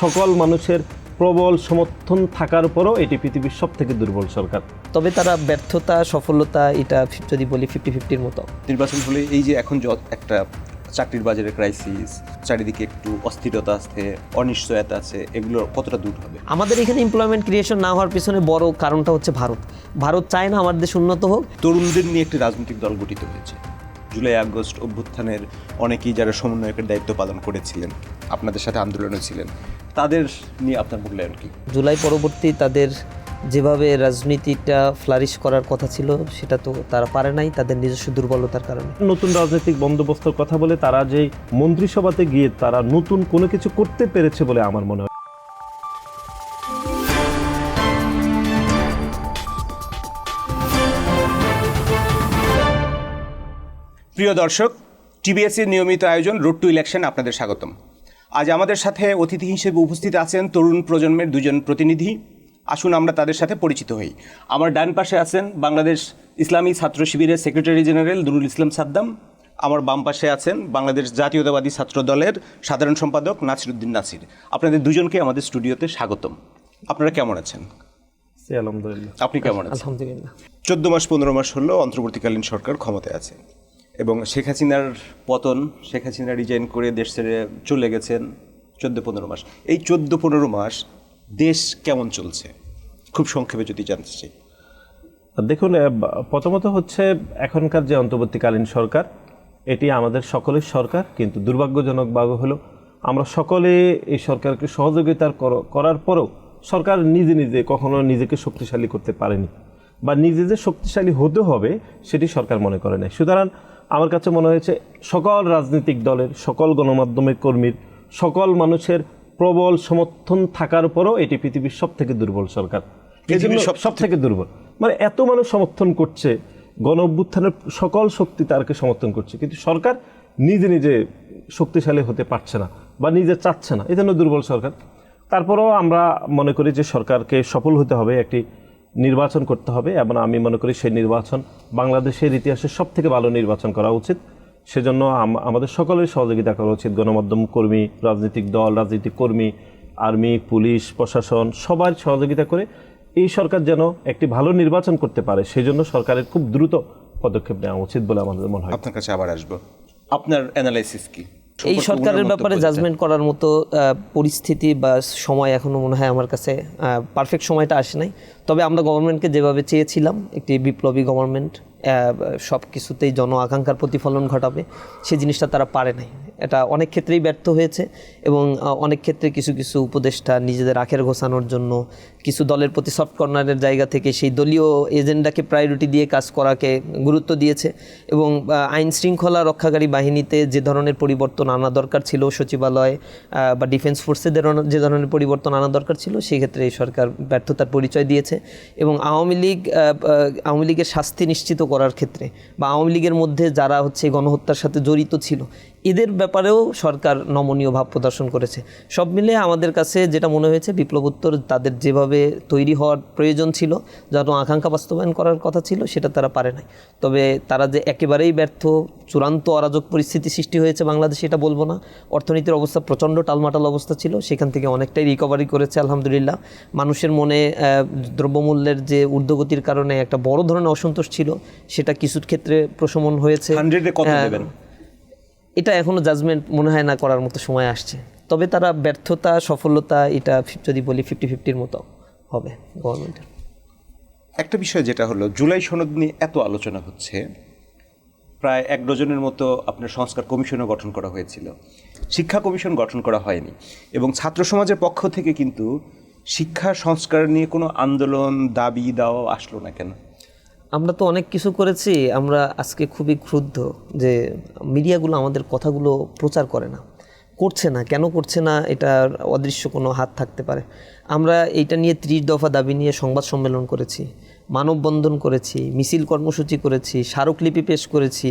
সকল মানুষের প্রবল সমর্থন থাকার পরও এটি পৃথিবীর সব থেকে দুর্বল সরকার। তবে তারা ব্যর্থতা সফলতা এটা যদি বলি ফিফটি ফিফটির মতো। নির্বাচন হলে এই যে এখন একটা চাকরির বাজারে ক্রাইসিস চারিদিকে একটু অস্থিরতা আছে অনিশ্চয়তা আছে এগুলো কতটা দূর হবে? আমাদের এখানে এমপ্লয়মেন্ট ক্রিয়েশন না হওয়ার পিছনে বড় কারণটা হচ্ছে ভারত। ভারত চায় না আমাদের দেশ উন্নত হোক। তরুণদের নিয়ে একটি রাজনৈতিক দল গঠিত হয়েছে। জুলাই আগস্ট অভ্যুত্থানের অনেকেই যারা সমন্বয়কের দায়িত্ব পালন করেছিলেন আপনাদের সাথে আন্দোলনে ছিলেন তাদের নিয়ে আপনার মূল্যায়ন কি? জুলাই পরবর্তী তাদের যেভাবে রাজনীতিটা ফ্লারিশ করার কথা ছিল সেটা তো তারা পারে নাই তাদের নিজস্ব দুর্বলতার কারণে। নতুন রাজনৈতিক বন্দোবস্তর কথা বলে তারা যে মন্ত্রিসভাতে গিয়ে তারা নতুন কোনো কিছু করতে পেরেছে বলে আমার মনে হয়। প্রিয় দর্শক টিবিএসের নিয়মিত আয়োজন রোড টু ইলেকশন আপনাদের স্বাগতম। আজ আমাদের সাথে অতিথি হিসেবে উপস্থিত আছেন তরুণ প্রজন্মের দুজন প্রতিনিধি। আসুন আমরা তাদের সাথে পরিচিত হই। আমার ডান পাশে আছেন বাংলাদেশ ইসলামী ছাত্র শিবিরের সেক্রেটারি জেনারেল নুরুল ইসলাম সাদ্দাম। আমার বাম পাশে আছেন বাংলাদেশ জাতীয়তাবাদী ছাত্র দলের সাধারণ সম্পাদক নাসিরুদ্দিন নাসির। আপনাদের দুজনকে আমাদের স্টুডিওতে স্বাগতম। আপনারা কেমন আছেন? আলহামদুলিল্লাহ। আপনি কেমন আছেন? আলহামদুলিল্লাহ। চোদ্দ মাস পনেরো মাস হলো অন্তর্বর্তীকালীন সরকার ক্ষমতায় আছে। এবং শেখ হাসিনার পতন, শেখ হাসিনা রিজাইন করে দেশ ছেড়ে চলে গেছেন চোদ্দ পনেরো মাস। এই চোদ্দ পনেরো মাস দেশ কেমন চলছে? খুব সংক্ষেপে যদি জানতে চাই। দেখুন প্রথমত হচ্ছে এখনকার যে অন্তর্বর্তীকালীন সরকার, এটি আমাদের সকলের সরকার, কিন্তু দুর্ভাগ্যজনক ভাবে হলো, আমরা সকলে এই সরকারকে সহযোগিতার করার পরও সরকার নিজে নিজে কখনো নিজেকে শক্তিশালী করতে পারেনি। বা নিজে যে শক্তিশালী হতে হবে, সেটি সরকার মনে করে নাই। সুতরাং আমার কাছে মনে হয়েছে সকল রাজনৈতিক দলের সকল গণমাধ্যমের কর্মীর সকল মানুষের প্রবল সমর্থন থাকার পরও এটি পৃথিবীর সব থেকে দুর্বল সরকার। সব- সব থেকে দুর্বল। মানে এত মানুষ সমর্থন করছে গণ অভ্যুত্থানের সকল শক্তি তারকে সমর্থন করছে কিন্তু সরকার নিজে নিজে শক্তিশালী হতে পারছে না বা নিজে চাচ্ছে না। এই জন্য দুর্বল সরকার। তারপরেও আমরা মনে করি যে সরকারকে সফল হতে হবে একটি নির্বাচন করতে হবে এবং আমি মনে করি সেই নির্বাচন বাংলাদেশের ইতিহাসে সব থেকে ভালো নির্বাচন করা উচিত। সেজন্য আমাদের সকলের সহযোগিতা করা উচিত। গণমাধ্যম কর্মী, রাজনৈতিক দল, রাজনৈতিক কর্মী, আর্মি, পুলিশ, প্রশাসন সবার সহযোগিতা করে এই সরকার যেন একটি ভালো নির্বাচন করতে পারে। সেই জন্য সরকারের খুব দ্রুত পদক্ষেপ নেওয়া উচিত বলে আমাদের মনে হয়। আপনার কাছে আবার আসব। আপনার অ্যানালাইসিস কি? এই সরকারের ব্যাপারে জাজমেন্ট করার মতো পরিস্থিতি বা সময় এখনও মনে হয় আমার কাছে পারফেক্ট সময়টা আসে নাই। তবে আমরা গভর্নমেন্টকে যেভাবে চেয়েছিলাম একটি বিপ্লবী গভর্নমেন্ট সব কিছুতেই জন আকাঙ্ক্ষার প্রতিফলন ঘটাবে সে জিনিসটা তারা পারে নাই। এটা অনেক ক্ষেত্রেই ব্যর্থ হয়েছে এবং অনেক ক্ষেত্রে কিছু কিছু উপদেষ্টা নিজেদের আখের ঘোষানোর জন্য কিছু দলের প্রতি সফট কর্নারের জায়গা থেকে সেই দলীয় এজেন্ডাকে প্রায়োরিটি দিয়ে কাজ করাকে গুরুত্ব দিয়েছে এবং আইন শৃঙ্খলা রক্ষাকারী বাহিনীতে যে ধরনের পরিবর্তন আনা দরকার ছিল, সচিবালয় বা ডিফেন্স ফোর্সে যে ধরনের- পরিবর্তন আনা দরকার ছিল, সেই ক্ষেত্রে এই সরকার ব্যর্থতার পরিচয় দিয়েছে এবং আওয়ামী লীগ আওয়ামী লীগের শাস্তি নিশ্চিত করার ক্ষেত্রে বা আওয়ামী লীগের মধ্যে যারা হচ্ছে গণহত্যার সাথে জড়িত ছিল এদের ব্যাপারেও সরকার নমনীয় ভাব প্রদর্শন করেছে। সব মিলে আমাদের কাছে যেটা মনে হয়েছে বিপ্লবোত্তর তাদের যেভাবে তৈরি হওয়ার প্রয়োজন ছিল যত আকাঙ্ক্ষা বাস্তবায়ন করার কথা ছিল সেটা তারা পারে নাই। তবে তারা যে একেবারেই ব্যর্থ চূড়ান্ত অরাজক পরিস্থিতি সৃষ্টি হয়েছে বাংলাদেশে এটা বলব না। অর্থনীতির অবস্থা প্রচণ্ড টালমাটাল অবস্থা ছিল সেখান থেকে অনেকটাই রিকভারি করেছে আলহামদুলিল্লাহ। মানুষের মনে দ্রব্যমূল্যের যে ঊর্ধ্বগতির কারণে একটা বড় ধরনের অসন্তোষ ছিল সেটা কিছু ক্ষেত্রে প্রশমন হয়েছে হান্ড্রেডে কত হ্যাঁ, দেবেন এটা এখনও জাজমেন্ট মনে হয় না করার মতো সময় আসছে। তবে তারা ব্যর্থতা, সফলতা, এটা যদি বলি ফিফটি ফিফটির মতো হবে গভর্নমেন্টের একটা বিষয় যেটা হলো, জুলাই সনদ নিয়ে এত আলোচনা হচ্ছে, প্রায় এক ডজনের মতো আপনার সংস্কার কমিশনও গঠন করা হয়েছিল। শিক্ষা কমিশন গঠন করা হয়নি। এবং ছাত্র সমাজের পক্ষ থেকে কিন্তু শিক্ষা সংস্কার নিয়ে কোনো আন্দোলন, দাবি দাওয়া আসলো না কেন? আমরা তো অনেক কিছু করেছি, আমরা আজকে খুবই ক্রুদ্ধ যে মিডিয়াগুলো আমাদের কথাগুলো প্রচার করে না। করছে না, কেন করছে না, এটার অদৃশ্য কোনো হাত থাকতে পারে। আমরা এইটা নিয়ে ত্রিশ দফা দাবি নিয়ে সংবাদ সম্মেলন করেছি, মানববন্ধন করেছি, মিছিল কর্মসূচি করেছি, স্মারকলিপি পেশ করেছি,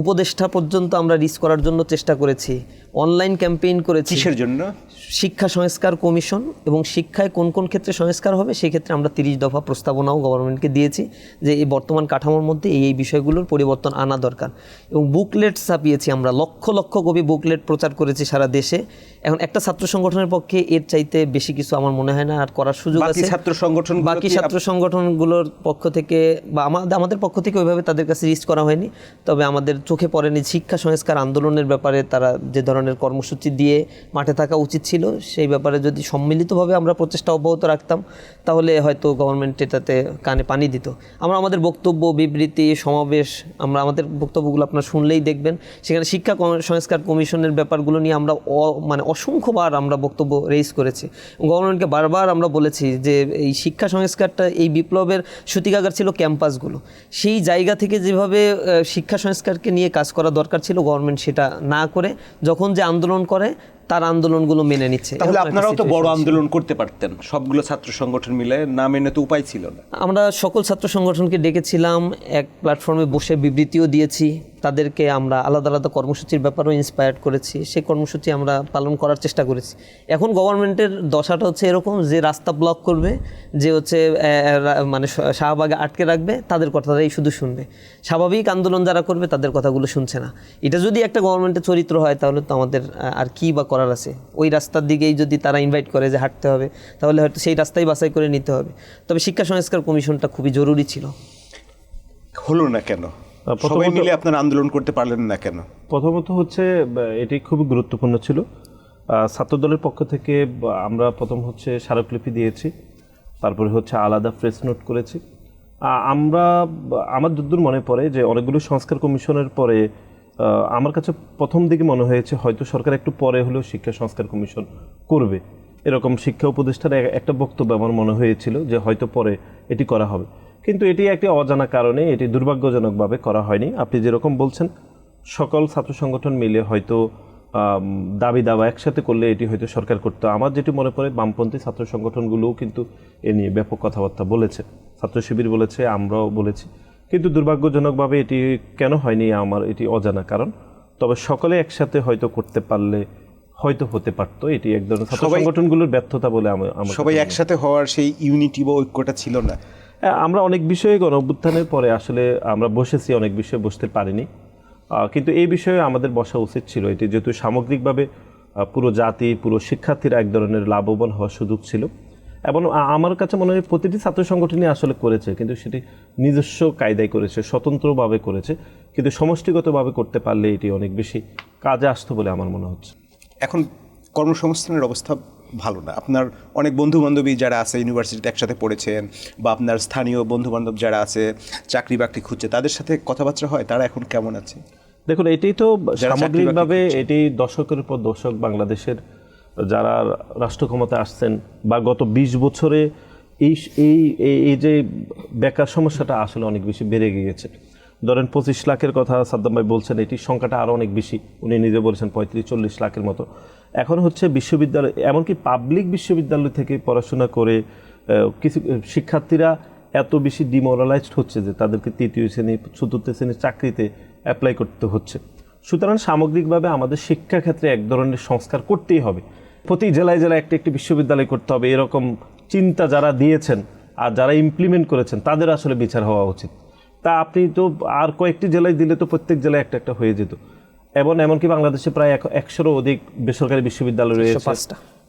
উপদেষ্টা পর্যন্ত আমরা রিচ করার জন্য চেষ্টা করেছি অনলাইন ক্যাম্পেইন করেছি। জন্য? শিক্ষা সংস্কার কমিশন এবং শিক্ষায় কোন কোন ক্ষেত্রে সংস্কার হবে সেই ক্ষেত্রে আমরা তিরিশ দফা প্রস্তাবনাও গভর্নমেন্টকে দিয়েছি যে এই বর্তমান কাঠামোর মধ্যে এই এই বিষয়গুলোর পরিবর্তন আনা দরকার। এবং বুকলেট ছাপিয়েছি আমরা লক্ষ লক্ষ কবি বুকলেট প্রচার করেছি সারা দেশে। এখন একটা ছাত্র সংগঠনের পক্ষে এর চাইতে বেশি কিছু আমার মনে হয় না আর করার সুযোগ আছে। ছাত্র সংগঠন বাকি ছাত্র সংগঠনগুলোর পক্ষ থেকে বা আমাদের আমাদের পক্ষ থেকে ওইভাবে তাদের কাছে রিস্ট করা হয়নি। তবে আমাদের চোখে পড়েনি শিক্ষা সংস্কার আন্দোলনের ব্যাপারে তারা যে ধরনের কর্মসূচি দিয়ে মাঠে থাকা উচিত ছিল, সেই ব্যাপারে যদি সম্মিলিতভাবে আমরা প্রচেষ্টা অব্যাহত রাখতাম, তাহলে হয়তো গভর্নমেন্ট এটাতে কানে পানি দিত। আমরা আমাদের বক্তব্য, বিবৃতি, সমাবেশ, আমরা আমাদের বক্তব্যগুলো আপনারা শুনলেই দেখবেন। সেখানে শিক্ষা সংস্কার কমিশনের ব্যাপারগুলো নিয়ে আমরা অ- মানে অসংখ্যবার আমরা বক্তব্য রেজ করেছি। গভর্নমেন্টকে বারবার আমরা বলেছি যে, এই শিক্ষা সংস্কারটা, এই বিপ্লবের সূতিকাগার ছিল ক্যাম্পাসগুলো সেই জায়গা থেকে যেভাবে শিক্ষা সংস্কারকে নিয়ে কাজ করা দরকার ছিল গভর্নমেন্ট সেটা না করে, যখন যে আন্দোলন করে তার আন্দোলনগুলো মেনে নিচ্ছে। তাহলে আপনারাও তো বড় আন্দোলন করতে পারতেন। সবগুলো ছাত্র সংগঠন মিলে না মেনে তো উপায় ছিল না। আমরা সকল ছাত্র সংগঠনকে ডেকেছিলাম এক প্ল্যাটফর্মে বসে বিবৃতিও দিয়েছি। তাদেরকে আমরা আলাদা আলাদা কর্মসূচির ব্যাপারেও ইন্সপায়ার্ড করেছি। সেই কর্মসূচি আমরা পালন করার চেষ্টা করেছি। এখন গভর্নমেন্টের দশাটা হচ্ছে এরকম যে রাস্তা ব্লক করবে, যে হচ্ছে মানে শাহবাগে আটকে রাখবে, তাদের কথাটাই শুধু শুনবে। স্বাভাবিক আন্দোলন যারা করবে, তাদের কথাগুলো শুনছে না। এটা যদি একটা গভর্নমেন্টের চরিত্র হয়, তাহলে তো আমাদের আর কি বা করার আছে? ওই রাস্তার দিকেই যদি তারা ইনভাইট করে যে হাঁটতে হবে, তাহলে হয়তো সেই রাস্তাই বাছাই করে নিতে হবে। তবে শিক্ষা সংস্কার কমিশনটা খুবই জরুরি ছিল। হলো না কেন? সবাই মিলে আপনার আন্দোলন করতে পারলেন না কেন? প্রথমত হচ্ছে এটি খুবই গুরুত্বপূর্ণ ছিল। আহ, ছাত্রদলের পক্ষ থেকে আমরা প্রথম হচ্ছে স্মারকলিপি দিয়েছি তারপরে হচ্ছে আলাদা প্রেস নোট করেছি। আমরা আমার যদ্দূর মনে পড়ে যে অনেকগুলো সংস্কার কমিশনের পরে আমার কাছে প্রথম দিকে মনে হয়েছে হয়তো সরকার একটু পরে হলেও শিক্ষা সংস্কার কমিশন করবে। এরকম শিক্ষা উপদেষ্টার একটা বক্তব্য আমার মনে হয়েছিল যে হয়তো পরে এটি করা হবে। কিন্তু এটি একটি অজানা কারণে এটি দুর্ভাগ্যজনকভাবে করা হয়নি। আপনি যেরকম বলছেন সকল ছাত্র সংগঠন মিলে হয়তো দাবি দাবা একসাথে করলে এটি হয়তো সরকার করতো। আমার যেটি মনে পড়ে বামপন্থী ছাত্র সংগঠনগুলোও কিন্তু এ নিয়ে ব্যাপক কথাবার্তা বলেছে। ছাত্র শিবির বলেছে আমরাও বলেছি। কিন্তু দুর্ভাগ্যজনকভাবে এটি কেন হয়নি আমার এটি অজানা কারণ। তবে সকলে একসাথে হয়তো করতে পারলে হয়তো হতে পারতো। এটি এক ধরনের ছাত্র সংগঠনগুলোর ব্যর্থতা বলে আমার সবাই। একসাথে হওয়ার সেই ইউনিটি বা ঐক্যটা ছিল না। আমরা অনেক বিষয়ে গণ অভ্যুত্থানের পরে আসলে আমরা বসেছি, অনেক বিষয়ে বসতে পারিনি। কিন্তু এই বিষয়ে আমাদের বসা উচিত ছিল। এটি যেহেতু সামগ্রিকভাবে পুরো জাতি, পুরো শিক্ষার্থীরা এক ধরনের লাভবান হওয়ার সুযোগ ছিল। এবং আমার কাছে মনে হয় প্রতিটি ছাত্র সংগঠনই আসলে করেছে, কিন্তু সেটি নিজস্ব কায়দায় করেছে, স্বতন্ত্রভাবে করেছে। কিন্তু সমষ্টিগতভাবে করতে পারলে এটি অনেক বেশি কাজে আসতো বলে আমার মনে হচ্ছে। এখন কর্মসংস্থানের অবস্থা ভালো না। আপনার অনেক বন্ধু বান্ধবী যারা আছে ইউনিভার্সিটিতে একসাথে পড়েছেন বা আপনার স্থানীয় বন্ধু বান্ধব যারা আছে চাকরি বাকরি খুঁজছে তাদের সাথে কথাবার্তা হয়? তারা এখন কেমন আছে? দেখুন এটি তো সামগ্রিকভাবে এটি দশকের পর দশক বাংলাদেশের যারা রাষ্ট্র ক্ষমতায় আসছেন বা গত ২০ বছরে এই এই এই- এই যে বেকার সমস্যাটা আসলে অনেক বেশি বেড়ে গিয়েছে। ধরেন পঁচিশ লাখের কথা সাদ্দাম ভাই বলছেন এটির সংখ্যাটা আরও অনেক বেশি। উনি নিজে বলেছেন পঁয়ত্রিশ চল্লিশ লাখের মতো। এখন হচ্ছে বিশ্ববিদ্যালয়, এমনকি পাবলিক বিশ্ববিদ্যালয় থেকে পড়াশোনা করে কিছু, শিক্ষার্থীরা এত বেশি ডিমোরালাইজড হচ্ছে যে তাদেরকে তৃতীয় শ্রেণি, চতুর্থ শ্রেণির চাকরিতে অ্যাপ্লাই করতে হচ্ছে। সুতরাং সামগ্রিকভাবে আমাদের শিক্ষাক্ষেত্রে এক ধরনের সংস্কার করতেই হবে। প্রতি জেলায় জেলায় একটি একটি বিশ্ববিদ্যালয় করতে হবে, এরকম চিন্তা যারা দিয়েছেন আর যারা ইমপ্লিমেন্ট করেছেন, তাদের আসলে বিচার হওয়া উচিত। তা আপনি তো আর কয়েকটি জেলায় দিলে তো প্রত্যেক জেলায় একটা একটা হয়ে যেত। এবং এমনকি বাংলাদেশে প্রায় এক- একশোরও অধিক বেসরকারি বিশ্ববিদ্যালয় রয়েছে।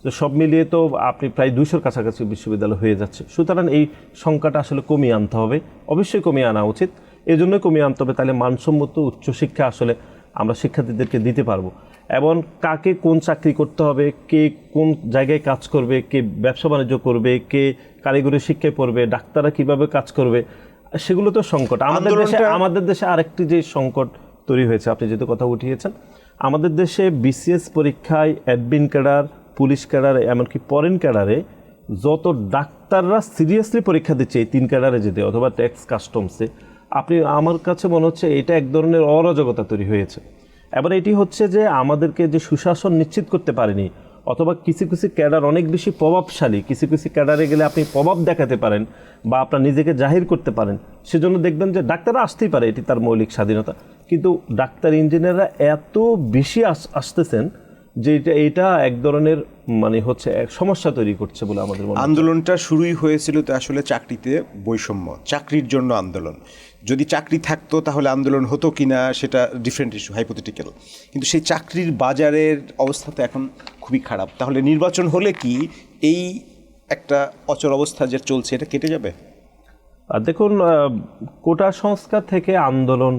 তো সব মিলিয়ে তো আপনি প্রায় দুইশোর কাছাকাছি বিশ্ববিদ্যালয় হয়ে যাচ্ছে। সুতরাং এই সংখ্যাটা আসলে কমিয়ে আনতে হবে। অবশ্যই কমিয়ে আনা উচিত। এই জন্য কমিয়ে আনতে হবে তাহলে মানসম্মত উচ্চশিক্ষা আসলে আমরা শিক্ষার্থীদেরকে দিতে পারব। এবং কাকে কোন চাকরি করতে হবে কে কোন জায়গায় কাজ করবে কে ব্যবসা বাণিজ্য করবে কে কারিগরি শিক্ষায় পড়বে ডাক্তাররা কীভাবে কাজ করবে সেগুলো তো সংকট। আমাদের দেশে আমাদের দেশে আরেকটি যে সংকট তৈরি হয়েছে। আপনি যেহেতু কথা উঠিয়েছেন, আমাদের দেশে বিসিএস পরীক্ষায় অ্যাডমিন ক্যাডার পুলিশ ক্যাডার এমনকি ফরেন ক্যাডারে যত ডাক্তাররা সিরিয়াসলি পরীক্ষা দিচ্ছে এই তিন ক্যাডারে যেতে, অথবা ট্যাক্স কাস্টমসে আপনি, আমার কাছে মনে হচ্ছে এটা এক ধরনের অরাজকতা তৈরি হয়েছে। এবার এটি হচ্ছে যে আমাদেরকে যে সুশাসন নিশ্চিত করতে পারেনি অথবা কিছু কিছু ক্যাডার অনেক বেশি প্রভাবশালী। কিছু কিছু ক্যাডারে গেলে আপনি প্রভাব দেখাতে পারেন বা আপনার নিজেকে জাহির করতে পারেন। সেজন্য দেখবেন যে ডাক্তাররা আসতেই পারে এটি তার মৌলিক স্বাধীনতা। কিন্তু ডাক্তার, ইঞ্জিনিয়াররা এত বেশি আস- আসতেছেন যে এটা এটা এক ধরনের মানে হচ্ছে এক সমস্যা তৈরি করছে বলে আমাদের আন্দোলনটা শুরুই হয়েছিল তো আসলে চাকরিতে বৈষম্য, চাকরির জন্য আন্দোলন। যদি চাকরি থাকতো তাহলে আন্দোলন হতো কিনা সেটা ডিফারেন্ট ইস্যু হাইপোথেটিক্যাল কিন্তু সেই চাকরির বাজারের অবস্থা তো এখন খুবই খারাপ। তাহলে নির্বাচন হলে কি এই একটা অচল অবস্থা যে চলছে, এটা কেটে যাবে? দেখুন কোটা সংস্কার থেকে আন্দোলন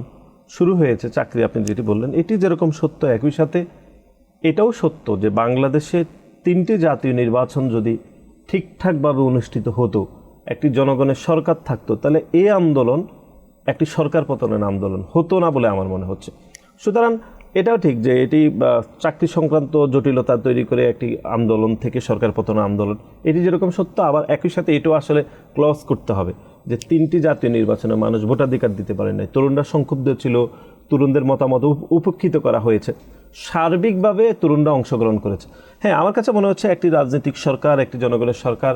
শুরু হয়েছে, চাকরি আপনি যেটি বললেন, এটি যেরকম সত্য, একই সাথে এটাও সত্য যে বাংলাদেশে তিনটি জাতীয় নির্বাচন যদি ঠিকঠাকভাবে অনুষ্ঠিত হতো, একটি জনগণের সরকার থাকতো, তাহলে এই আন্দোলন একটি সরকার পতনের আন্দোলন হতো না বলে আমার মনে হচ্ছে। সুতরাং এটাও ঠিক যে এটি চাকরি সংক্রান্ত জটিলতা তৈরি করে একটি আন্দোলন থেকে সরকার পতনের আন্দোলন। এটি যেরকম সত্য, আবার একই সাথে এটাও আসলে ক্লজ করতে হবে যে তিনটি জাতীয় নির্বাচনে মানুষ ভোটাধিকার দিতে পারে নাই। তরুণরা সংক্ষুব্ধ ছিল, তরুণদের মতামত উপ- উপেক্ষিত করা হয়েছে। সার্বিকভাবে তরুণরা অংশগ্রহণ করেছে। হ্যাঁ আমার কাছে মনে হচ্ছে একটি রাজনৈতিক সরকার, একটি জনগণের সরকার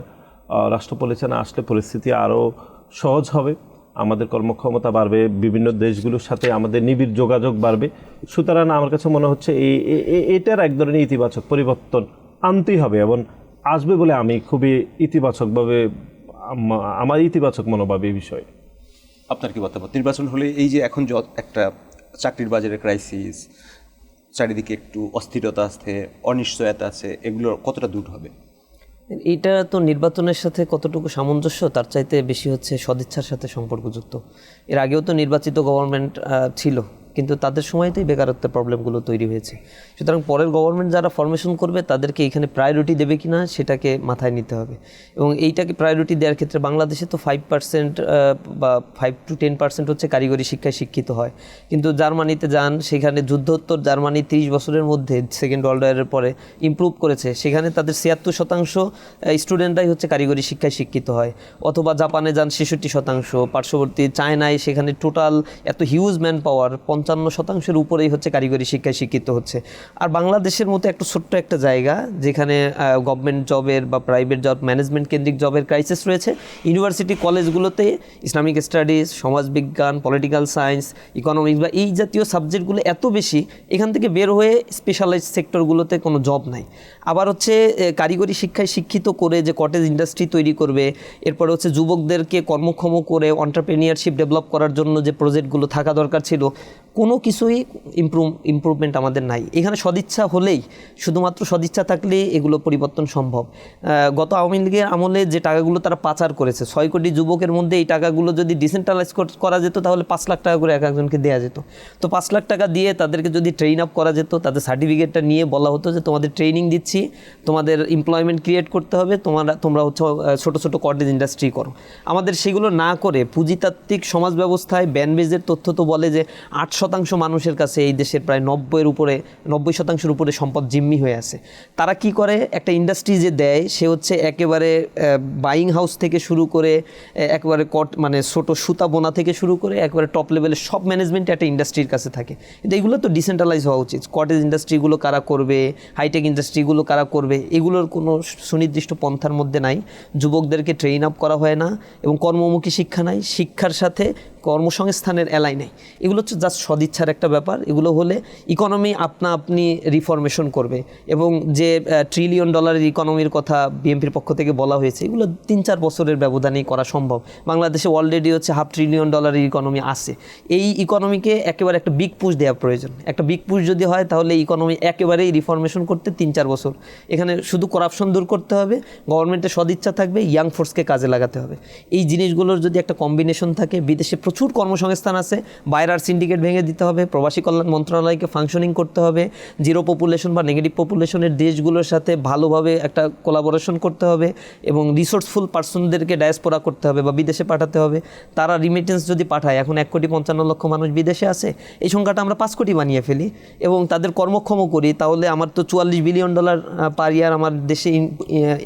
রাষ্ট্র পরিচালনা আসলে পরিস্থিতি আরও সহজ হবে। আমাদের কর্মক্ষমতা বাড়বে, বিভিন্ন দেশগুলোর সাথে আমাদের নিবিড় যোগাযোগ বাড়বে। সুতরাং আমার কাছে মনে হচ্ছে এই এটার এক ধরনের ইতিবাচক পরিবর্তন আনতেই হবে এবং আসবে বলে আমি খুবই ইতিবাচকভাবে আমার ইতিবাচক মনোভাব এই বিষয়ে। আপনার কি মতামত? নির্বাচন হলে এই যে এখন একটা চাকরির বাজারে ক্রাইসিস চারিদিকে একটু অস্থিরতা আছে, অনিশ্চয়তা আছে, এগুলো কতটা দূর হবে? এটা তো নির্বাচনের সাথে কতটুকু সামঞ্জস্য, তার চাইতে বেশি হচ্ছে সদিচ্ছার সাথে সম্পর্কযুক্ত। এর আগেও তো নির্বাচিত গভর্নমেন্ট ছিল। কিন্তু তাদের সময়তেই বেকারত্বের প্রবলেমগুলো তৈরি হয়েছে। সুতরাং পরের গভর্নমেন্ট যারা ফরমেশন করবে, তাদেরকে এখানে প্রায়োরিটি দেবে কিনা সেটাকে মাথায় নিতে হবে। এবং এইটাকে প্রায়োরিটি দেওয়ার ক্ষেত্রে বাংলাদেশে তো ফাইভ পার্সেন্ট বা ফাইভ টু টেন পার্সেন্ট হচ্ছে কারিগরি শিক্ষায় শিক্ষিত হয়। কিন্তু জার্মানিতে যান, সেখানে যুদ্ধোত্তর জার্মানি তিরিশ বছরের মধ্যে সেকেন্ড ওয়ার্ল্ড ওয়ারের পরে ইমপ্রুভ করেছে। সেখানে তাদের ছিয়াত্তর শতাংশ স্টুডেন্টরাই হচ্ছে কারিগরি শিক্ষায় শিক্ষিত হয়। অথবা জাপানে যান ছেষট্টি শতাংশ, পার্শ্ববর্তী চায়নায় সেখানে টোটাল এত হিউজ ম্যান পাওয়ার পঞ্চান্ন শতাংশের উপরেই হচ্ছে কারিগরি শিক্ষায় শিক্ষিত হচ্ছে। আর বাংলাদেশের মতো একটা ছোট্ট একটা জায়গা যেখানে গভর্নমেন্ট জবের বা প্রাইভেট জব ম্যানেজমেন্ট কেন্দ্রিক জবের ক্রাইসিস রয়েছে। ইউনিভার্সিটি কলেজগুলোতে ইসলামিক স্টাডিজ সমাজবিজ্ঞান পলিটিক্যাল সায়েন্স ইকোনমিক্স বা এই জাতীয় সাবজেক্টগুলো এত বেশি, এখান থেকে বের হয়ে স্পেশালাইজ সেক্টরগুলোতে কোনো জব নাই। আবার হচ্ছে কারিগরি শিক্ষায় শিক্ষিত করে যে কটেজ ইন্ডাস্ট্রি তৈরি করবে, এরপরে হচ্ছে যুবকদেরকে কর্মক্ষম করে অন্টারপ্রেনিয়ারশিপ ডেভেলপ করার জন্য যে প্রজেক্টগুলো থাকা দরকার ছিল কোনো কিছুই ইমপ্রুভ ইমপ্রুভমেন্ট আমাদের নাই। এখানে সদিচ্ছা হলেই, শুধুমাত্র সদিচ্ছা থাকলে এগুলো পরিবর্তন সম্ভব। গত আওয়ামী লীগের আমলে যে টাকাগুলো তারা পাচার করেছে, ছয় কোটি যুবকের মধ্যে এই টাকাগুলো যদি ডিসেন্ট্রালাইজ করা যেত, তাহলে পাঁচ লাখ টাকা করে এক একজনকে দেওয়া যেত। তো পাঁচ লাখ টাকা দিয়ে তাদেরকে যদি ট্রেন আপ করা যেত, তাদের সার্টিফিকেটটা নিয়ে বলা হতো যে, তোমাদের ট্রেনিং দিচ্ছি, তোমাদের এমপ্লয়মেন্ট ক্রিয়েট করতে হবে, তোমরা তোমরা হচ্ছে ছোটো ছোট কটেজ ইন্ডাস্ট্রি করো। আমাদের সেগুলো না করে পুঁজিতাত্ত্বিক সমাজ ব্যবস্থায় ব্যানবেজের তথ্য তো বলে যে আট শতাংশ মানুষের কাছে এই দেশের প্রায় নব্বইয়ের উপরে, নব্বই শতাংশের উপরে সম্পদ জিম্মি হয়ে আছে। তারা কি করে? একটা ইন্ডাস্ট্রি যে দেয়, সে হচ্ছে একেবারে বাইং হাউস থেকে শুরু করে একেবারে কট মানে ছোট সুতা বোনা থেকে শুরু করে, একেবারে টপ লেভেলের সব ম্যানেজমেন্ট একটা ইন্ডাস্ট্রির কাছে থাকে। কিন্তু এগুলো তো ডিসেন্ট্রালাইজ হওয়া উচিত। কটেজ ইন্ডাস্ট্রিগুলো কারা করবে? হাইটেক ইন্ডাস্ট্রিগুলো কারা করবে? এগুলোর কোনো সুনির্দিষ্ট পন্থার মধ্যে নাই। যুবকদেরকে ট্রেন আপ করা হয় না এবং কর্মমুখী শিক্ষা নাই। শিক্ষার সাথে কর্মসংস্থানের এলাই নেই। এগুলো হচ্ছে জাস্ট সদিচ্ছার একটা ব্যাপার। এগুলো হলে ইকোনমি আপনা আপনি রিফরমেশন করবে এবং যে ট্রিলিয়ন ডলারের ইকোনমির কথা বিএনপির পক্ষ থেকে বলা হয়েছে, এগুলো তিন চার বছরের ব্যবধানেই করা সম্ভব। বাংলাদেশে অলরেডি হচ্ছে হাফ ট্রিলিয়ন ডলারের ইকোনমি আছে। এই ইকোনমিকে একেবারে একটা বিগ পুশ দেওয়া প্রয়োজন। একটা বিগ পুশ যদি হয়, তাহলে ইকোনমি একেবারেই রিফরমেশন করতে তিন চার বছর। এখানে শুধু করাপশন দূর করতে হবে গভর্নমেন্টের সদিচ্ছা থাকবে ইয়াং ফোর্সকে কাজে লাগাতে হবে। এই জিনিসগুলোর যদি একটা কম্বিনেশন থাকে, বিদেশে প্রচুর কর্মসংস্থান আছে। বাইরার সিন্ডিকেট ভেঙে দিতে হবে। প্রবাসী কল্যাণ মন্ত্রণালয়কে ফাংশনিং করতে হবে। জিরো পপুলেশন বা নেগেটিভ পপুলেশনের দেশগুলোর সাথে ভালোভাবে একটা কোলাবোরেশন করতে হবে এবং রিসোর্সফুল পার্সনদেরকে ডায়াসপোরা করতে হবে বা বিদেশে পাঠাতে হবে। তারা রিমিটেন্স যদি পাঠায়, এখন এক কোটি পঞ্চান্ন লক্ষ মানুষ বিদেশে আছে। এই সংখ্যাটা আমরা পাঁচ কোটি বানিয়ে ফেলি এবং তাদের কর্মক্ষম করি। তাহলে আমার তো চুয়াল্লিশ বিলিয়ন ডলার পার ইয়ার আমার দেশে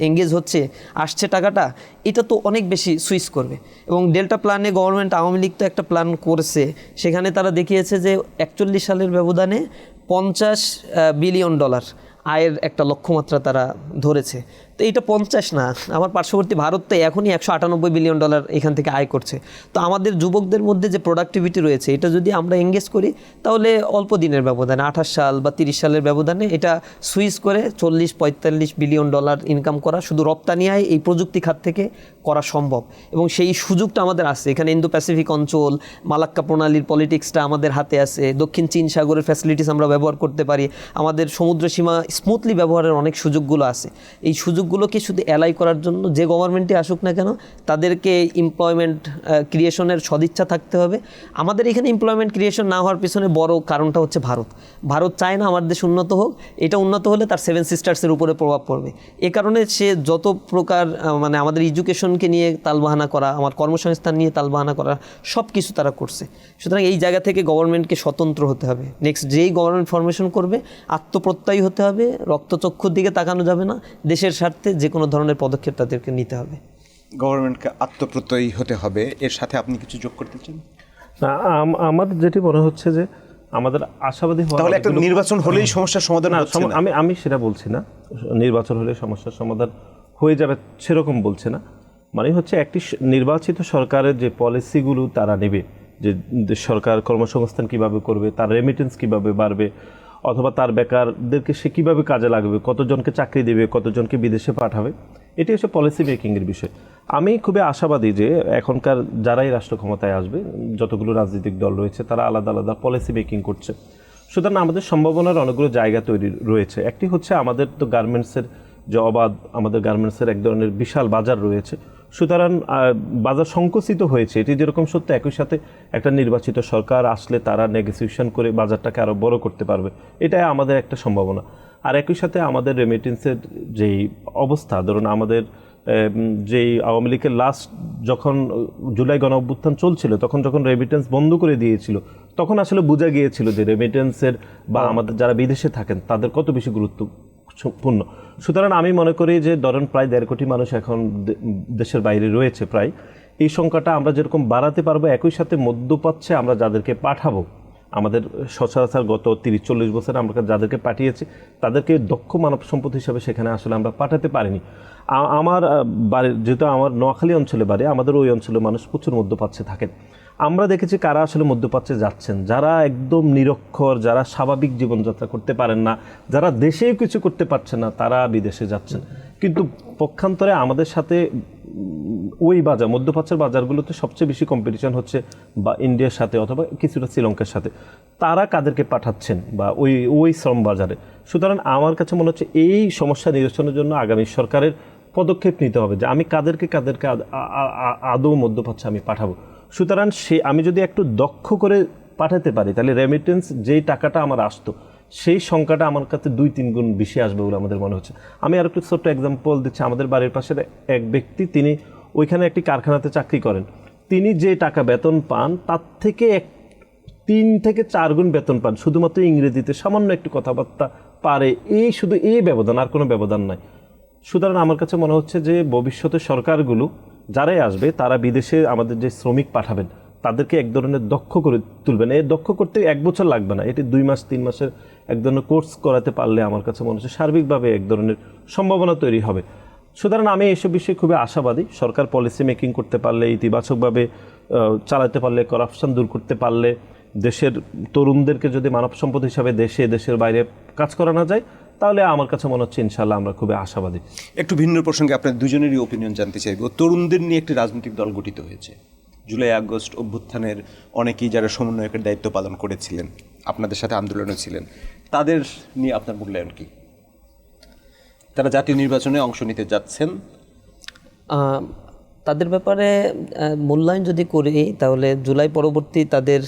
এঙ্গেজ হচ্ছে। আসছে টাকাটা, এটা তো অনেক বেশি সুইচ করবে। এবং ডেল্টা প্ল্যানে গভর্নমেন্ট আওয়ামী লীগ তো একটা প্ল্যান করছে, সেখানে তারা দেখিয়েছে যে একচল্লিশ সালের ব্যবধানে পঞ্চাশ বিলিয়ন ডলার আয়ের একটা লক্ষ্যমাত্রা তারা ধরেছে। তো এইটা পঞ্চাশ না, আমার পার্শ্ববর্তী ভারত তো এখনই একশো আটানব্বই বিলিয়ন ডলার এখান থেকে আয় করছে। তো আমাদের যুবকদের মধ্যে যে প্রোডাক্টিভিটি রয়েছে, এটা যদি আমরা এঙ্গেজ করি, তাহলে অল্প দিনের ব্যবধানে, আঠাশ সাল বা তিরিশ সালের ব্যবধানে এটা সুইচ করে চল্লিশ, পঁয়তাল্লিশ বিলিয়ন ডলার ইনকাম করা, শুধু রপ্তানি আয়, এই প্রযুক্তি খাত থেকে করা সম্ভব। এবং সেই সুযোগটা আমাদের আছে এখানে ইন্দো প্যাসিফিক অঞ্চল, মালাক্কা প্রণালীর পলিটিক্সটা আমাদের হাতে আছে, দক্ষিণ চীন সাগরের ফ্যাসিলিটিস আমরা ব্যবহার করতে পারি, আমাদের সমুদ্র সীমা স্মুথলি ব্যবহারের অনেক সুযোগগুলো আছে। এই সুযোগগুলোকে শুধু অ্যালাই করার জন্য যে গভর্নমেন্টই আসুক না কেন, তাদেরকে এমপ্লয়মেন্ট ক্রিয়েশনের সদিচ্ছা থাকতে হবে। আমাদের এখানে এমপ্লয়মেন্ট ক্রিয়েশন না হওয়ার পিছনে বড় কারণটা হচ্ছে ভারত। ভারত চায় না আমার দেশ উন্নত হোক, এটা উন্নত হলে তার সেভেন সিস্টার্সের উপরে প্রভাব পড়বে। এ কারণে সে যত প্রকার মানে আমাদের এডুকেশনকে নিয়ে তালবাহানা করা, আমার কর্মসংস্থান নিয়ে তালবাহানা করা সব কিছু তারা করছে। সুতরাং এই জায়গা থেকে গভর্নমেন্টকে স্বতন্ত্র হতে হবে। নেক্সট যেই গভর্নমেন্ট ফরমেশন করবে, আত্মপ্রত্যয়ী হতে হবে, রক্তচক্ষুর দিকে তাকানো যাবে না, দেশের স্বার্থে যে কোনো ধরনের পদক্ষেপ তাদেরকে নিতে হবে। গভর্নমেন্টকে আত্মপ্রত্যয়ী হতে হবে। এর সাথে আপনি কিছু যোগ করতে চান? না আমার যেটি মনে হচ্ছে যে আমাদের আশাবাদী হওয়ার তাহলে একটা নির্বাচন হলেই সমস্যার সমাধান আমি আমি সেটা বলছি না। নির্বাচন হলে সমস্যার সমাধান হয়ে যাবে সেরকম বলছে না। মানে হচ্ছে একটি নির্বাচিত সরকারের যে পলিসিগুলো তারা নেবে যে সরকার কর্মসংস্থান কীভাবে করবে তার রেমিটেন্স কীভাবে বাড়বে অথবা তার বেকারদেরকে সে কীভাবে কাজে লাগবে, কতজনকে চাকরি দেবে, কতজনকে বিদেশে পাঠাবে, এটি হচ্ছে পলিসি মেকিংয়ের বিষয়। আমি খুবই আশাবাদী যে এখনকার যারাই রাষ্ট্র ক্ষমতায় আসবে, যতগুলো রাজনৈতিক দল রয়েছে, তারা আলাদা আলাদা পলিসি মেকিং করছে। সুতরাং আমাদের সম্ভাবনার অনেকগুলো জায়গা তৈরি রয়েছে। একটি হচ্ছে আমাদের তো গার্মেন্টসের যে অবাধ, আমাদের গার্মেন্টসের এক ধরনের বিশাল বাজার রয়েছে। সুতরাং বাজার সংকুচিত হয়েছে। এটি যেরকম সত্য একই সাথে একটা নির্বাচিত সরকার আসলে তারা নেগোসিয়েশন করে বাজারটাকে আরও বড় করতে পারবে। এটাই আমাদের একটা সম্ভাবনা। আর একই সাথে আমাদের রেমিটেন্সের যেই অবস্থা ধরুন আমাদের যেই আওয়ামী লীগের লাস্ট যখন জুলাই গণ অভ্যুত্থান চলছিল তখন যখন রেমিটেন্স বন্ধ করে দিয়েছিল তখন আসলে বোঝা গিয়েছিল যে রেমিটেন্সের বা আমাদের যারা বিদেশে থাকেন তাদের কত বেশি গুরুত্বপূর্ণ সুতরাং আমি মনে করি যে ধরেন প্রায় দেড় কোটি মানুষ এখন দেশের বাইরে রয়েছে প্রায়। এই সংখ্যাটা আমরা যেরকম বাড়াতে পারব, একই সাথে মধ্যপ্রাচ্যে আমরা যাদেরকে পাঠাবো, আমাদের সচরাচর গত তিরিশ, চল্লিশ বছরে আমরা যাদেরকে পাঠিয়েছি, তাদেরকে দক্ষ মানব সম্পদ হিসাবে সেখানে আসলে আমরা পাঠাতে পারিনি। আমার বাড়ির যেহেতু আমার নোয়াখালী অঞ্চলে বাড়ি, আমাদের ওই অঞ্চলে মানুষ প্রচুর মধ্যপ্রাচ্যে থাকেন। আমরা দেখেছি কারা আসলে মধ্যপ্রাচ্যে যাচ্ছেন। যারা একদম নিরক্ষর, যারা স্বাভাবিক জীবনযাত্রা করতে পারেন না, যারা দেশেও কিছু করতে পারছে না, তারা বিদেশে যাচ্ছেন। কিন্তু পক্ষান্তরে আমাদের সাথে ওই বাজার মধ্যপ্রাচ্যের বাজারগুলোতে সবচেয়ে বেশি কম্পিটিশন হচ্ছে বা ইন্ডিয়ার সাথে অথবা কিছুটা শ্রীলঙ্কার সাথে। তারা কাদেরকে পাঠাচ্ছেন বা ওই ওই শ্রম বাজারে? সুতরাং আমার কাছে মনে হচ্ছে এই সমস্যা নিরসনের জন্য আগামী সরকারের পদক্ষেপ নিতে হবে যে আমি কাদেরকে কাদেরকে আদ- মধ্যপ্রাচ্যে আমি পাঠাবো। সুতরাং সে, আমি যদি একটু দক্ষ করে পাঠাতে পারি, তাহলে রেমিটেন্স যেই টাকাটা আমার আসতো, সেই সংখ্যাটা আমার কাছে দুই তিন গুণ বেশি আসবে বলে আমাদের মনে হচ্ছে। আমি আর একটু ছোট্ট এক্সাম্পল দিচ্ছি। আমাদের বাড়ির পাশের এক ব্যক্তি, তিনি ওইখানে একটি কারখানাতে চাকরি করেন। তিনি যে টাকা বেতন পান, তার থেকে এক, তিন থেকে চার গুণ বেতন পান। শুধুমাত্র ইংরেজিতে সামান্য একটু কথাবার্তা পারে। এই শুধু এই ব্যবধান, আর কোনো ব্যবধান নাই। সুতরাং আমার কাছে মনে হচ্ছে যে ভবিষ্যতে সরকারগুলো যারাই আসবে, তারা বিদেশে আমাদের যে শ্রমিক পাঠাবেন, তাদেরকে এক ধরনের দক্ষ করে তুলবেন। এই দক্ষ করতে এক বছর লাগবে না। এটি দুই মাস, তিন মাসের এক ধরনের কোর্স করাতে পারলে আমার কাছে মনে হচ্ছে সার্বিকভাবে এক ধরনের সম্ভাবনা তৈরি হবে। সুতরাং আমি এইসব বিষয়ে খুবই আশাবাদী। সরকার পলিসি মেকিং করতে পারলে, ইতিবাচকভাবে চালাতে পারলে করাপশন দূর করতে পারলে, দেশের তরুণদেরকে যদি মানব সম্পদ হিসাবে দেশে, দেশের বাইরে কাজ করানো যায় তাহলে আমার কাছে মনে হচ্ছে ইনশাল্লাহ আমরা খুবই আশাবাদী। একটু ভিন্ন প্রসঙ্গে আপনার দুজনেরই ওপিনিয়ন জানতে চাইব। তরুণদের নিয়ে একটি রাজনৈতিক দল গঠিত হয়েছে। জুলাই আগস্ট অভ্যুত্থানের অনেকেই যারা সমন্বয়কের দায়িত্ব পালন করেছিলেন আপনাদের সাথে আন্দোলনে ছিলেন তাদের নিয়ে আপনার মূল্যায়ন কি? তারা জাতীয় নির্বাচনে অংশ নিতে যাচ্ছেন। তাদের ব্যাপারে মূল্যায়ন যদি করি তাহলে জুলাই পরবর্তী তাদের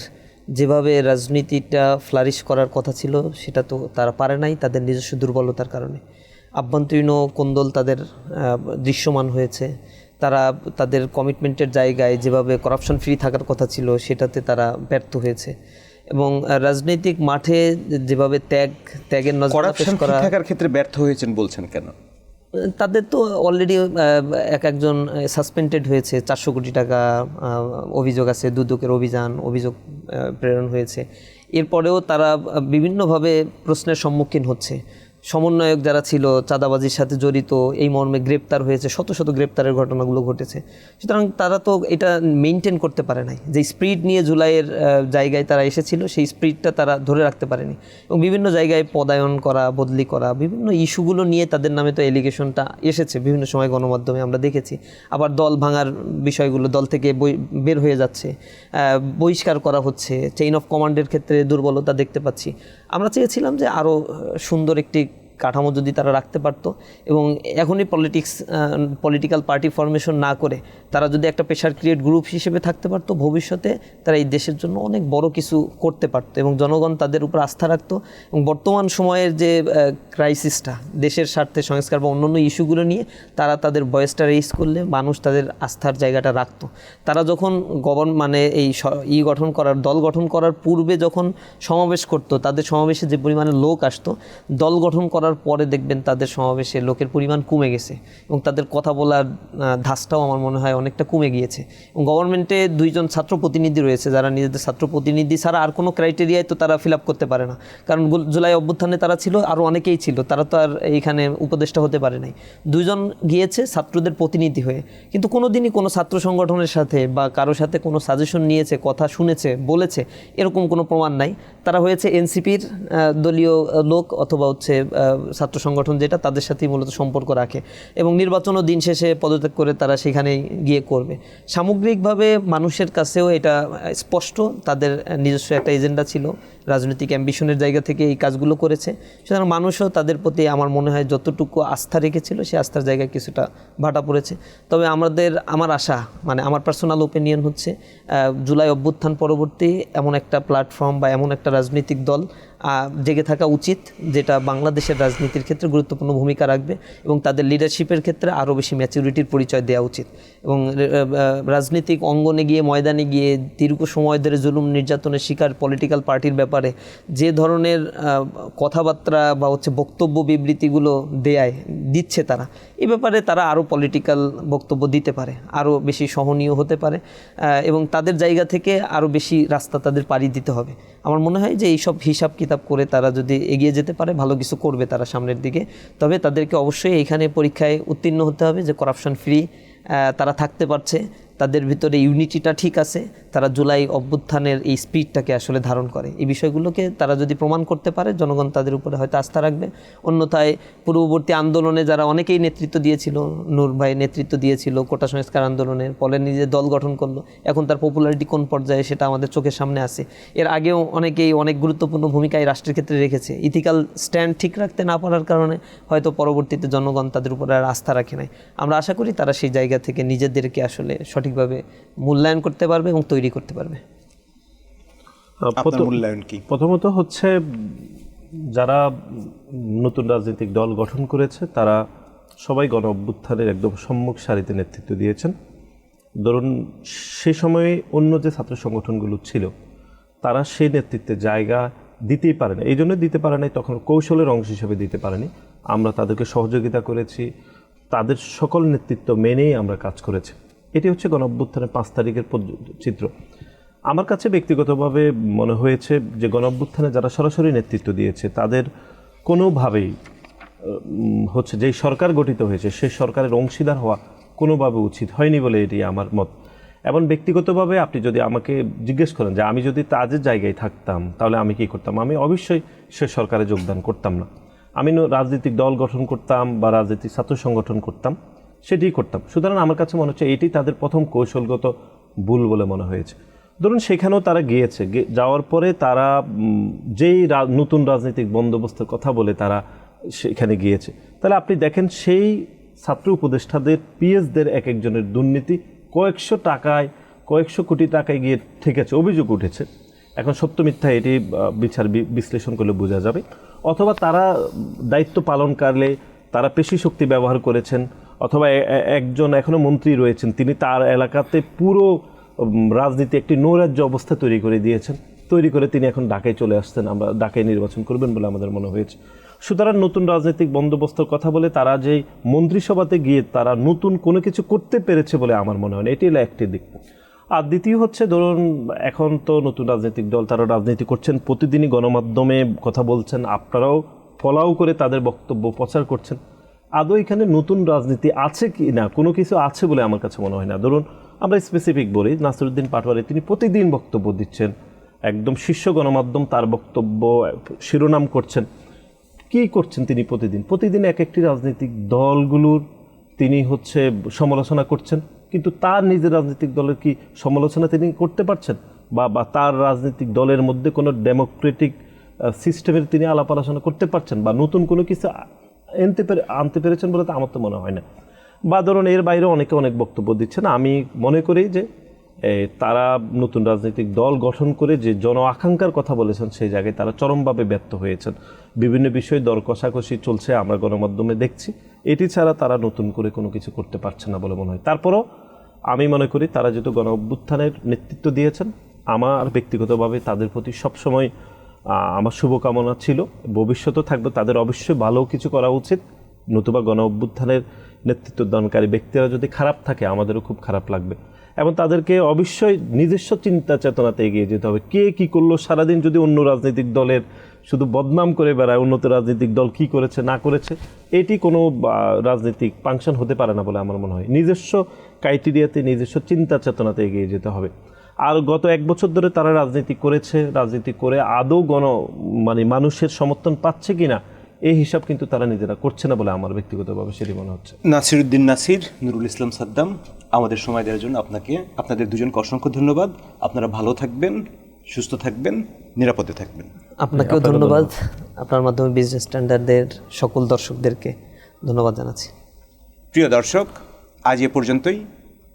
যেভাবে রাজনীতিটা ফ্লারিশ করার কথা ছিল সেটা তো তারা পারে নাই তাদের নিজস্ব দুর্বলতার কারণে। আভ্যন্তরীণ কোন্দল তাদের দৃশ্যমান হয়েছে। তারা তাদের কমিটমেন্টের জায়গায় যেভাবে করাপশন ফ্রি থাকার কথা ছিল সেটাতে তারা ব্যর্থ হয়েছে। এবং রাজনৈতিক মাঠে যেভাবে ত্যাগ ত্যাগের নজর করা থাকার ক্ষেত্রে ব্যর্থ হয়েছেন বলছেন কেন? তাদের তো অলরেডি এক একজন সাসপেন্ডেড হয়েছে। চারশো কোটি টাকা অভিযোগ আছে, দুদকের অভিযান, অভিযোগ প্রেরণ হয়েছে। এরপরেও তারা বিভিন্নভাবে প্রশ্নের সম্মুখীন হচ্ছে। সমন্বয়ক যারা ছিল, চাঁদাবাজির সাথে জড়িত, এই মর্মে গ্রেপ্তার হয়েছে, শত শত গ্রেপ্তারের ঘটনাগুলো ঘটেছে। সুতরাং তারা তো এটা মেনটেন করতে পারে নাই। যে স্পিড নিয়ে জুলাইয়ের জায়গায় তারা এসেছিল, সেই স্পিডটা তারা ধরে রাখতে পারেনি। এবং বিভিন্ন জায়গায় পদায়ন করা, বদলি করা, বিভিন্ন ইস্যুগুলো নিয়ে তাদের নামে তো এলিগেশনটা এসেছে, বিভিন্ন সময় গণমাধ্যমে আমরা দেখেছি। আবার দল ভাঙার বিষয়গুলো দল থেকে বের হয়ে যাচ্ছে। বহিষ্কার করা হচ্ছে চেইন অফ কমান্ডের ক্ষেত্রে দুর্বলতা দেখতে পাচ্ছি। আমরা চেয়েছিলাম যে আরও সুন্দর একটি কাঠামো যদি তারা রাখতে পারতো এবং এখনই পলিটিক্স পলিটিক্যাল পার্টি ফরমেশন না করে তারা যদি একটা প্রেশার ক্রিয়েট গ্রুপ হিসেবে থাকতে পারতো, ভবিষ্যতে তারা এই দেশের জন্য অনেক বড় কিছু করতে পারতো এবং জনগণ তাদের উপর আস্থা রাখতো এবং বর্তমান সময়ের যে ক্রাইসিসটা দেশের স্বার্থে সংস্কার বা অন্যান্য ইস্যুগুলো নিয়ে তারা তাদের ভয়েসটা রেইজ করলে মানুষ তাদের আস্থার জায়গাটা রাখতো। তারা যখন গভর্ন মানে এই ই গঠন করার, দল গঠন করার পূর্বে যখন সমাবেশ করতো, তাদের সমাবেশে যে পরিমাণে লোক আসতো, দল গঠন করার পরে দেখবেন তাদের সমাবেশে লোকের পরিমাণ কমে গেছে এবং তাদের কথা বলার ধাসটাও আমার মনে হয় অনেকটা কমে গিয়েছে। এবং গভর্নমেন্টে দুইজন ছাত্র প্রতিনিধি রয়েছে যারা নিজেদের ছাত্র প্রতিনিধি ছাড়া আর কোনো ক্রাইটেরিয়ায় তো তারা ফিল আপ করতে পারে না। কারণ জুলাই অভ্যুত্থানে তারা ছিল আরও অনেকেই ছিল, তারা তো আর এইখানে উপদেষ্টা হতে পারে নাই। দুইজন গিয়েছে ছাত্রদের প্রতিনিধি হয়ে। কিন্তু কোনো দিনই কোনো ছাত্র সংগঠনের সাথে বা কারোর সাথে কোনো সাজেশন নিয়েছে, কথা শুনেছে, বলেছে, এরকম কোনো প্রমাণ নাই। তারা হয়েছে এনসিপির দলীয় লোক অথবা হচ্ছে ছাত্র সংগঠন যেটা তাদের সাথেই মূলত সম্পর্ক রাখে এবং নির্বাচনও দিন শেষে পদত্যাগ করে তারা সেখানেই গিয়ে করবে। সামগ্রিকভাবে মানুষের কাছেও এটা স্পষ্ট, তাদের নিজস্ব একটা এজেন্ডা ছিল, রাজনৈতিক অ্যাম্বিশনের জায়গা থেকে এই কাজগুলো করেছে। সুতরাং মানুষও তাদের প্রতি আমার মনে হয় যতটুকু আস্থা রেখেছিল সেই আস্থার জায়গায় কিছুটা ভাটা পড়েছে। তবে আমাদের, আমার আশা মানে আমার পার্সোনাল ওপিনিয়ন হচ্ছে জুলাই অভ্যুত্থান পরবর্তী এমন একটা প্ল্যাটফর্ম বা এমন একটা রাজনৈতিক দল জেগে থাকা উচিত, যেটা বাংলাদেশের রাজনীতির ক্ষেত্রে গুরুত্বপূর্ণ ভূমিকা রাখবে এবং তাদের লিডারশিপের ক্ষেত্রে আরও বেশি ম্যাচুরিটির পরিচয় দেওয়া উচিত। এবং রাজনৈতিক অঙ্গনে গিয়ে, ময়দানে গিয়ে দীর্ঘ সময় ধরে জুলুম নির্যাতনের শিকার পলিটিক্যাল পার্টির ব্যাপারে যে ধরনের কথাবার্তা বা হচ্ছে বক্তব্য বিবৃতিগুলো দেয় দিচ্ছে তারা, এ ব্যাপারে তারা আরও পলিটিক্যাল বক্তব্য দিতে পারে, আরও বেশি সহনীয় হতে পারে এবং তাদের জায়গা থেকে আরও বেশি রাস্তা তাদের পাড়ি দিতে হবে। আমার মনে হয় যে এইসব হিসাব কিতাব করে তারা যদি এগিয়ে যেতে পারে, ভালো কিছু করবে তারা সামনের দিকে। তবে তাদেরকে অবশ্যই এখানে পরীক্ষায় উত্তীর্ণ হতে হবে যে করাপশন ফ্রি তারা থাকতে পারছে। তাদের ভিতরে ইউনিটিটা ঠিক আছে, তারা জুলাই অভ্যুত্থানের এই স্পিডটাকে আসলে ধারণ করে। এই বিষয়গুলোকে তারা যদি প্রমাণ করতে পারে, জনগণ তাদের উপরে হয়তো আস্থা রাখবে। অন্যথায় পূর্ববর্তী আন্দোলনে যারা অনেকেই নেতৃত্ব দিয়েছিল, নূর ভাই নেতৃত্ব দিয়েছিল, কোটা সংস্কার আন্দোলনের পরে নিজে দল গঠন করল, এখন তার পপুলারিটি কোন পর্যায়ে সেটা আমাদের চোখের সামনে আছে। এর আগেও অনেকেই অনেক গুরুত্বপূর্ণ ভূমিকা এই রাষ্ট্রের ক্ষেত্রে রেখেছে। ইথিক্যাল স্ট্যান্ড ঠিক রাখতে না পারার কারণে হয়তো পরবর্তীতে জনগণ তাদের উপরে আর আস্থা রাখে নাই। আমরা আশা করি তারা সেই জায়গা থেকে নিজেদেরকে আসলে সঠিকভাবে মূল্যায়ন করতে পারবে এবং তৈরি করতে পারবে। মূল্যায়ন কি? প্রথমত হচ্ছে যারা নতুন রাজনৈতিক দল গঠন করেছে তারা সবাই গণ অভ্যুত্থানের একদম সম্মুখ সারিতে নেতৃত্ব দিয়েছেন। ধরুন সে সময়ে অন্য যে ছাত্র সংগঠনগুলো ছিল তারা সেই নেতৃত্বে জায়গা দিতেই পারে না। এই জন্য দিতে পারে নাই তখন কৌশলের অংশ হিসেবে দিতে পারেনি। আমরা তাদেরকে সহযোগিতা করেছি তাদের সকল নেতৃত্ব মেনেই আমরা কাজ করেছি। এটি হচ্ছে গণ অভ্যুত্থানের পাঁচ তারিখের চিত্র। আমার কাছে ব্যক্তিগতভাবে মনে হয়েছে যে গণ অভ্যুত্থানে যারা সরাসরি নেতৃত্ব দিয়েছে, তাদের কোনোভাবেই হচ্ছে যেই সরকার গঠিত হয়েছে সেই সরকারের অংশীদার হওয়া কোনোভাবে উচিত হয়নি বলে এটি আমার মত। এবং ব্যক্তিগতভাবে আপনি যদি আমাকে জিজ্ঞেস করেন যে আমি যদি তাদের জায়গায় থাকতাম, তাহলে আমি কি করতাম? আমি অবশ্যই সে সরকারে যোগদান করতাম না। আমি রাজনৈতিক দল গঠন করতাম বা রাজনৈতিক ছাত্র সংগঠন করতাম। সেটিই করতাম। সুতরাং আমার কাছে মনে হচ্ছে এটি তাদের প্রথম কৌশলগত ভুল বলে মনে হয়েছে। ধরুন সেখানেও তারা গিয়েছে যাওয়ার পরে তারা যেই নতুন রাজনৈতিক বন্দোবস্তের কথা বলে তারা সেখানে গিয়েছে। তাহলে আপনি দেখেন সেই ছাত্র উপদেষ্টাদের, পিএসদের এক একজনের দুর্নীতি কয়েকশো টাকায়, কয়েকশো কোটি টাকায় গিয়ে ঠেকেছে, অভিযোগ উঠেছে। এখন সত্য মিথ্যা এটি বিচার বিশ্লেষণ করলে বোঝা যাবে। অথবা তারা দায়িত্ব পালন পালনকালে তারা পেশি শক্তি ব্যবহার করেছেন অথবা একজন এখনও মন্ত্রী রয়েছেন, তিনি তার এলাকাতে পুরো রাজনীতি একটি নৈরাজ্য অবস্থা তৈরি করে দিয়েছেন। তৈরি করে তিনি এখন ঢাকায় চলে আসছেন। আমরা ঢাকায় নির্বাচন করবেন বলে আমাদের মনে হয়েছে। সুতরাং নতুন রাজনৈতিক বন্দোবস্তর কথা বলে তারা যেই মন্ত্রিসভাতে গিয়ে তারা নতুন কোনো কিছু করতে পেরেছে বলে আমার মনে হয় না। এটি হলো একটি দিক। আর দ্বিতীয় হচ্ছে, ধরুন, এখন তো নতুন রাজনৈতিক দল, তারা রাজনীতি করছেন, প্রতিদিনই গণমাধ্যমে কথা বলছেন, আপনারাও ফলাও করে তাদের বক্তব্য প্রচার করছেন। আদৌ এখানে নতুন রাজনীতি আছে কি না? কোনো কিছু আছে বলে আমার কাছে মনে হয় না। ধরুন, আমরা স্পেসিফিক বলি, নাসিরুদ্দিন পাটোয়ারি, তিনি প্রতিদিন বক্তব্য দিচ্ছেন। একদম শীর্ষ গণমাধ্যম তার বক্তব্য, শিরোনাম করছেন। কি করছেন তিনি প্রতিদিন? প্রতিদিন এক একটি রাজনৈতিক দলগুলোর তিনি হচ্ছে সমালোচনা করছেন। কিন্তু তার নিজের রাজনৈতিক দলের কি সমালোচনা তিনি করতে পারছেন? বা বা তার রাজনৈতিক দলের মধ্যে কোনো ডেমোক্রেটিক সিস্টেমের তিনি আলাপ আলোচনা করতে পারছেন? বা নতুন কোনো কিছু আনতে পেরে, আনতে পেরেছেন বলে তো আমার তো মনে হয় না। বা ধরুন এর বাইরে অনেকে অনেক বক্তব্য দিচ্ছেন। আমি মনে করি যে তারা নতুন রাজনৈতিক দল গঠন করে যে জন আকাঙ্ক্ষার কথা বলেছেন সেই জায়গায় তারা চরমভাবে ব্যর্থ হয়েছেন। বিভিন্ন বিষয়ে দর কষাকষি চলছে, আমরা গণমাধ্যমে দেখছি। এটি ছাড়া তারা নতুন করে কোনো কিছু করতে পারছে না বলে মনে হয়। তারপরও আমি মনে করি তারা যেহেতু গণ অভ্যুত্থানের নেতৃত্ব দিয়েছেন, আমার ব্যক্তিগতভাবে তাদের প্রতি সবসময় আমার শুভকামনা ছিল। ভবিষ্যতেও থাকবে তাদের অবশ্যই ভালো কিছু করা উচিত। নতুবা গণ অভ্যুত্থানের নেতৃত্ব দানকারী ব্যক্তিরা যদি খারাপ থাকে, আমাদেরও খুব খারাপ লাগবে। এবং তাদেরকে অবশ্যই নিজস্ব চিন্তা চেতনাতে এগিয়ে যেতে হবে। কে কি করল? সারাদিন যদি অন্য রাজনৈতিক দলের শুধু বদনাম করে বেড়ায়, উন্নত রাজনৈতিক দল কি করেছে, না করেছে, এটি কোনো রাজনৈতিক ফাংশন হতে পারে না বলে আমার মনে হয়। নিজস্ব ক্রাইটেরিয়াতে, নিজস্ব চিন্তা চেতনাতে এগিয়ে যেতে হবে। আর গত এক বছর ধরে তারা রাজনীতি করেছে রাজনীতি করে আদৌ গণ মানে মানুষের সমর্থন পাচ্ছে কিনা এই হিসাব কিন্তু তারা নিজেরা করছে না বলে আমার ব্যক্তিগতভাবে সেটি মনে হচ্ছে। নাসিরুদ্দিন নাসির নুরুল ইসলাম সাদ্দাম আমাদের সময় দেওয়ার জন্য আপনাকে আপনাদের দুজনকে অসংখ্য ধন্যবাদ। আপনারা ভালো থাকবেন সুস্থ থাকবেন নিরাপদে থাকবেন। আপনাকেও ধন্যবাদ। আপনার মাধ্যমে বিজনেস স্ট্যান্ডার্ডের সকল দর্শকদেরকে ধন্যবাদ জানাচ্ছি। প্রিয় দর্শক আজ এ পর্যন্তই।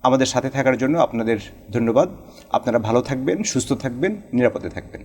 আমাদের সাথে থাকার জন্য আপনাদের ধন্যবাদ। আপনারা ভালো থাকবেন সুস্থ থাকবেন নিরাপদে থাকবেন।